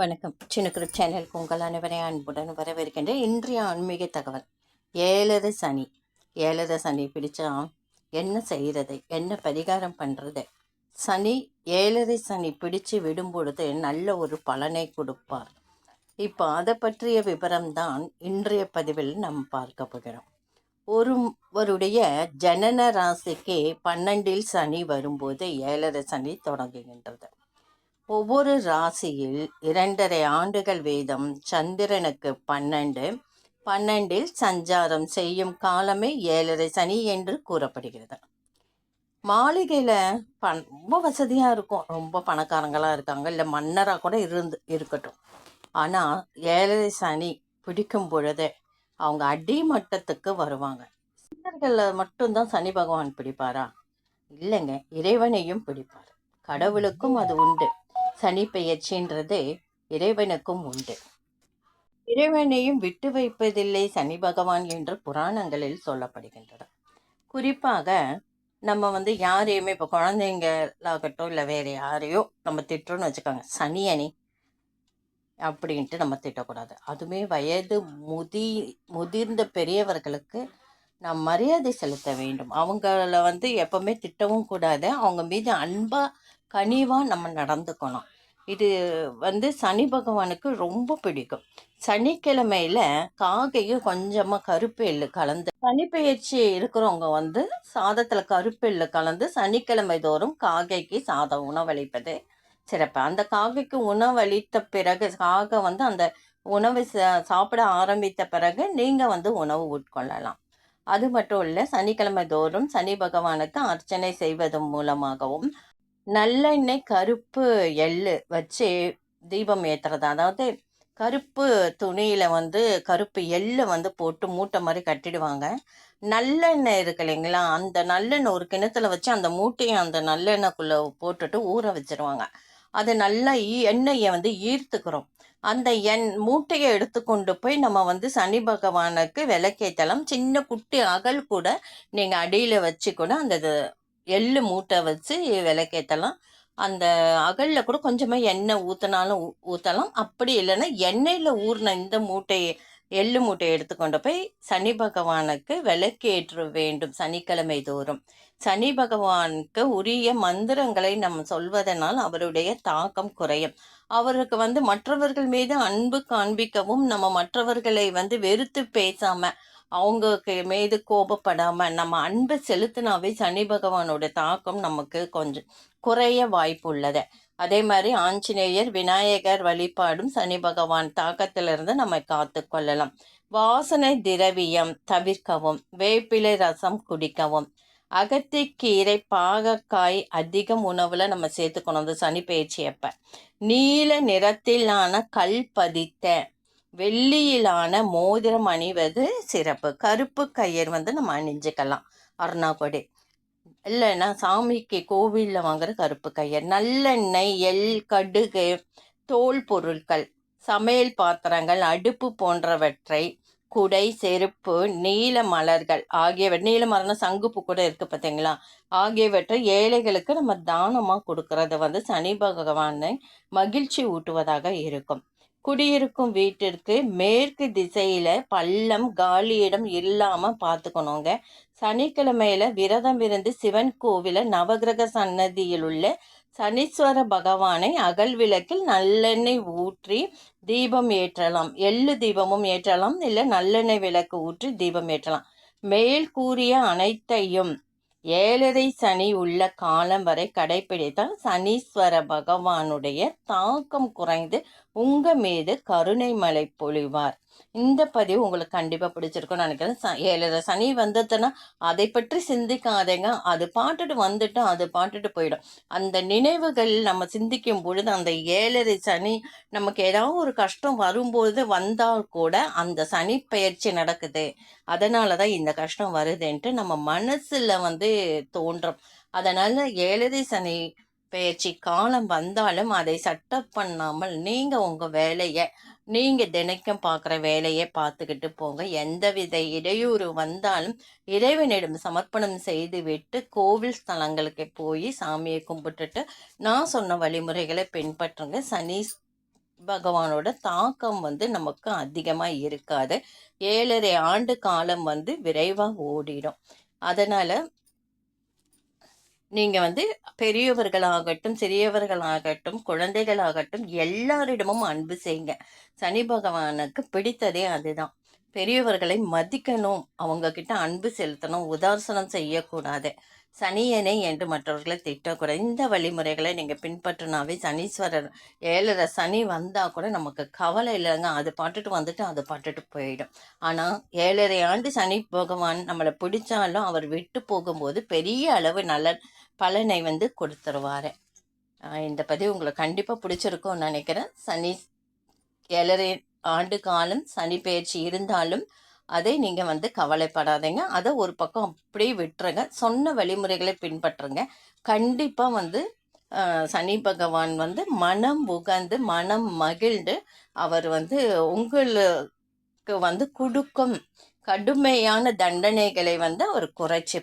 வணக்கம். சின்னக்குரு சேனலுக்கு உங்கள் அனைவரை அன்புடன் வரவேற்கின்றேன். இன்றைய ஆன்மீக தகவல். ஏழரை சனி. ஏழரை சனி பிடிச்சா என்ன செய்கிறது என்ன பரிகாரம் பண்ணுறது சனி ஏழரை சனி பிடிச்சு விடும் பொழுது நல்ல ஒரு பலனை கொடுப்பார். இப்போ அதை பற்றிய விவரம்தான் இன்றைய பதிவில் நாம் பார்க்க போகிறோம். ஒருவருடைய ஜனன ராசிக்கு பன்னெண்டில் சனி வரும்போது ஏழரை சனி தொடங்குகின்றது. ஒவ்வொரு ராசியில் இரண்டரை ஆண்டுகள் வேதம் சந்திரனுக்கு பன்னெண்டு. பன்னெண்டில் சஞ்சாரம் செய்யும் காலமே ஏழரை சனி என்று கூறப்படுகிறது. மாளிகையில் பண் ரொம்ப வசதியாக இருக்கும். ரொம்ப பணக்காரங்களாக இருக்காங்க. இல்லை மன்னராக கூட இருந்து இருக்கட்டும். ஆனால் ஏழரை சனி பிடிக்கும் பொழுது அவங்க அடிமட்டத்துக்கு வருவாங்க. சின்னர்களில் மட்டும்தான் சனி பகவான் பிடிப்பாரா? இல்லைங்க. இறைவனையும் பிடிப்பார். கடவுளுக்கும் அது உண்டு. சனி பெயர்ச்சின்றது இறைவனுக்கும் உண்டு. இறைவனையும் விட்டு வைப்பதில்லை சனி பகவான் என்று புராணங்களில் சொல்லப்படுகின்றன. குறிப்பாக நம்ம வந்து யாரையுமே இப்போ குழந்தைங்களாகட்டும் இல்லை வேறு யாரையோ நம்ம திட்டோன்னு வச்சுக்கோங்க சனியனி அப்படின்ட்டு நம்ம திட்டக்கூடாது. அதுவுமே வயது முதி முதிர்ந்த பெரியவர்களுக்கு நாம் மரியாதை செலுத்த வேண்டும். அவங்கள வந்து எப்பவுமே திட்டவும் கூடாது. அவங்க மீது அன்பாக கனிவாக நம்ம நடந்துக்கணும். இது வந்து சனி பகவானுக்கு ரொம்ப பிடிக்கும். சனிக்கிழமையில காகையும் கொஞ்சமாக கருப்பெள்ளு கலந்து சனிப்பெயர்ச்சி இருக்கிறவங்க வந்து சாதத்தில் கருப்பெள்ளு கலந்து சனிக்கிழமை தோறும் காகைக்கு சாதம் உணவளிப்பது சிறப்பு. அந்த காகைக்கு உணவளித்த பிறகு காகை வந்து அந்த உணவு சாப்பிட ஆரம்பித்த பிறகு நீங்கள் வந்து உணவு உட்கொள்ளலாம். அது மட்டும் இல்லை சனிக்கிழமை தோறும் சனி பகவானுக்கு அர்ச்சனை செய்வதன் மூலமாகவும் நல்லெண்ணெய் கருப்பு எள்ளு வச்சு தீபம் ஏற்றுறது அதாவது கருப்பு துணியில் வந்து கருப்பு எள்ளை வந்து போட்டு மூட்டை மாதிரி கட்டிடுவாங்க. நல்லெண்ணெய் இருக்கு இல்லைங்களா? அந்த நல்லெண்ணெய் ஒரு கிணத்துல வச்சு அந்த மூட்டையை அந்த நல்லெண்ணெய்க்குள்ளே போட்டுட்டு ஊற வச்சிருவாங்க. அது நல்லா ஈ எண்ணெயை வந்து ஈர்த்துக்கிறோம். அந்த எண் மூட்டையை எடுத்துக்கொண்டு போய் நம்ம வந்து சனி பகவானுக்கு விளக்கேற்றலாம் சின்ன குட்டி அகல் கூட நீங்கள் அடியில் வச்சு கூட அந்த எள்ளு மூட்டை வச்சு விளக்கேற்றலாம் அந்த அகலில் கூட கொஞ்சமாக எண்ணெய் ஊற்றினாலும் ஊற்றலாம் அப்படி இல்லைன்னா எண்ணெயில் ஊறின இந்த மூட்டையை எள்ளு மூட்டையை எடுத்துக்கொண்டு போய் சனி பகவானுக்கு விளக்கேற்ற வேண்டும் சனிக்கிழமை தோறும். சனி பகவானுக்கு உரிய மந்திரங்களை நம்ம சொல்வதனால் அவருடைய தாக்கம் குறையும். அவருக்கு வந்து மற்றவர்கள் மீது அன்பு காண்பிக்கவும் நம்ம மற்றவர்களை வந்து வெறுத்து பேசாமல் அவங்களுக்கு மீது கோபப்படாமல் நம்ம அன்பை செலுத்தினாவே சனி பகவானோட தாக்கம் நமக்கு கொஞ்சம் குறைய வாய்ப்பு உள்ளது அதே மாதிரி ஆஞ்சநேயர் விநாயகர் வழிபாடும் சனி பகவான் தாக்கத்திலிருந்து நம்ம காத்து கொள்ளலாம். வாசனை திரவியம் தவிர்க்கவும் வேப்பிலை ரசம் குடிக்கவும். அகத்திக்கீரை பாகக்காய் அதிகம் உணவுல நம்ம சேர்த்துக்கணும். அந்த சனி பயிற்சி அப்ப. நீல நிறத்திலான கல் பதித்த வெள்ளியிலான மோதிரம் அணிவது சிறப்பு. கருப்பு கயிறு வந்து நம்ம அணிஞ்சுக்கலாம். அருணாக்கொடி. இல்லைன்னா சாமிக்கு கோவிலில் வாங்குற கருப்பு கயிறு. நல்லெண்ணெய் எள் கடுகு தோல் பொருட்கள் சமையல் பாத்திரங்கள் அடுப்பு போன்றவற்றை குடை செருப்பு நீல மலர்கள் ஆகியவை நீல மலர்னா சங்குப்பு கூட இருக்குது பார்த்தீங்களா ஆகியவற்றை ஏழைகளுக்கு நம்ம தானமாக கொடுக்கறது வந்து சனி பகவானை மகிழ்ச்சி ஊட்டுவதாக இருக்கும். குடியிருக்கும் வீட்டிற்கு மேற்கு திசையில பள்ளம் காலியிடம் இல்லாம பார்த்துக்கணுங்க சனிக்கிழமையில விரதம் இருந்து சிவன் கோவில நவகிரக சன்னதியில் உள்ள சனீஸ்வர பகவானை அகல் விளக்கில் நல்லெண்ணெய் ஊற்றி தீபம் ஏற்றலாம். எள்ளு தீபமும் ஏற்றலாம். இல்லை நல்லெண்ணெய் விளக்கு ஊற்றி தீபம் ஏற்றலாம். மேல் கூறிய அனைத்தையும் ஏழரை சனி உள்ள காலம் வரை கடைபிடித்தால் சனீஸ்வர பகவானுடைய தாக்கம் குறைந்து உங்க மீது கருணை மலை பொழிவார். இந்த பதிவு உங்களுக்கு கண்டிப்பாக பிடிச்சிருக்கும்னு நினைக்கிறேன். ச ஏழரை சனி வந்ததுன்னா அதை பற்றி சிந்திக்காதேங்க. அது பாட்டுட்டு வந்துட்டு அது பாட்டுட்டு போயிடும். அந்த நினைவுகள் நம்ம சிந்திக்கும் பொழுது அந்த ஏழரை சனி நமக்கு ஏதாவது ஒரு கஷ்டம் வரும்போது வந்தால் கூட அந்த சனி பயிற்சி நடக்குது. அதனால தான் இந்த கஷ்டம் வருதுன்ட்டு நம்ம மனசில் வந்து தோன்றும். அதனால் ஏழரை சனி பயிற்சி காலம் வந்தாலும் அதை சட்டப் பண்ணாமல் நீங்கள் உங்கள் வேலையை நீங்கள் தினைக்கும் பார்க்குற வேலையை பார்த்துக்கிட்டு போங்க. எந்தவித இடையூறு வந்தாலும் இறைவனிடம் சமர்ப்பணம் செய்து விட்டு கோவில் ஸ்தலங்களுக்கு போய் சாமியை கும்பிட்டுட்டு நான் சொன்ன வழிமுறைகளை பின்பற்றுங்க. சனி பகவானோட தாக்கம் வந்து நமக்கு அதிகமாக இருக்காது. ஏழரை ஆண்டு காலம் வந்து விரைவாக ஓடிடும். அதனால் நீங்கள் வந்து பெரியவர்களாகட்டும் சிறியவர்களாகட்டும் குழந்தைகளாகட்டும் எல்லாரிடமும் அன்பு செய்யுங்க சனி பகவானுக்கு பிடித்ததே அதுதான். பெரியவர்களை மதிக்கணும் அவங்க கிட்ட அன்பு செலுத்தணும் உதாசனம் செய்யக்கூடாது. சனியனை என்று மற்றவர்களை திட்டக்கூடாது. இந்த வழிமுறைகளை நீங்கள் பின்பற்றினாவே சனீஸ்வரர் ஏழரை சனி வந்தால் கூட நமக்கு கவலை இல்லைங்க. அது பாட்டுட்டு வந்துட்டு அது பாட்டுட்டு போயிடும். ஆனால் ஏழரை ஆண்டு சனி பகவான் நம்மளை பிடிச்சாலும் அவர் விட்டு போகும்போது பெரிய அளவு நல்ல பலனை வந்து கொடுத்துருவாரு. இந்த பதிவு உங்களுக்கு கண்டிப்பாக பிடிச்சிருக்கும்னு நினைக்கிறேன். சனி ஏழரை ஆண்டு காலம் சனி பயிற்சி இருந்தாலும் அதை நீங்கள் வந்து கவலைப்படாதீங்க. அதை ஒரு பக்கம் அப்படியே விட்டுருங்க. சொன்ன வழிமுறைகளை பின்பற்றுங்க. கண்டிப்பாக வந்து சனி பகவான் வந்து மனம் உகந்து மனம் மகிழ்ந்து அவர் வந்து உங்களுக்கு வந்து கொடுக்கும் கடுமையான தண்டனைகளை வந்து அவர் குறைச்சி